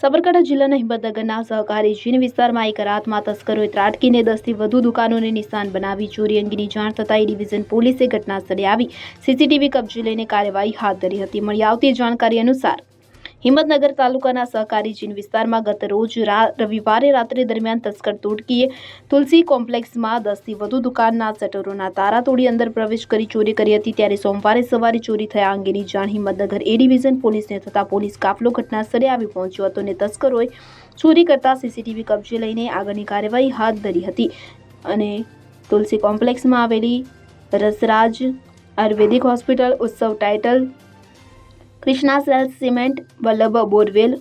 સાબરકાંઠા જિલ્લાના હિંમતનગરના સહકારી જીન વિસ્તારમાં એક રાતમાં તસ્કરોએ ત્રાટકીને દસથી વધુ દુકાનોને નિશાન બનાવી ચોરી અંગેની જાણ થતાં એ ડિવિઝન પોલીસે ઘટનાસ્થળે આવી. સીસીટીવી કબજે લઈને કાર્યવાહી હાથ ધરી હતી. મળી આવતી જાણકારી અનુસાર હિંમતનગર તાલુકાના સહકારી ચીન વિસ્તારમાં ગત રોજ રવિવારે રાત્રે દરમિયાન તસ્કર તોડકીએ તુલસી કોમ્પ્લેક્સમાં દસથી વધુ દુકાનના શટરોના તારા તોડી અંદર પ્રવેશ કરી ચોરી કરી હતી. ત્યારે સોમવારે સવારે ચોરી થયા અંગેની જાણ હિંમતનગર એ ડિવિઝન પોલીસને થતાં પોલીસ કાફલો ઘટનાસ્થળે આવી પહોંચ્યો હતો અને તસ્કરોએ ચોરી કરતા સીસીટીવી કબજે લઈને આગળની કાર્યવાહી હાથ ધરી હતી અને તુલસી કોમ્પ્લેક્સમાં આવેલી Rasraj Ayurvedic hospital Utsav title Krishna sales cement, Vallabh borewell,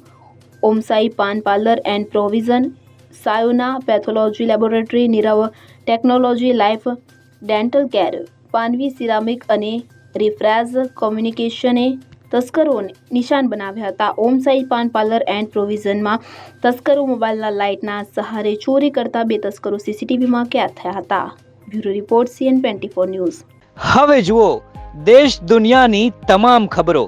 Omsai paan parlour and provision, Sayona pathology laboratory, Nirav technology life dental care, Panvi ceramic અને રિફ્રેઝ કોમ્યુનિકેશને તસ્કરોને નિશાન બનાવ્યા હતા. ઓમ સાઈ પાન પાર્લર એન્ડ પ્રોવિઝનમાં તસ્કરો મોબાઈલના લાઇટના સહારે ચોરી કરતા બે તસ્કરો સીસીટીવીમાં કેદ થયા હતા. Bureau report CN twenty news. હવે જુઓ, દેશ દુનિયાની તમામ ખબરો.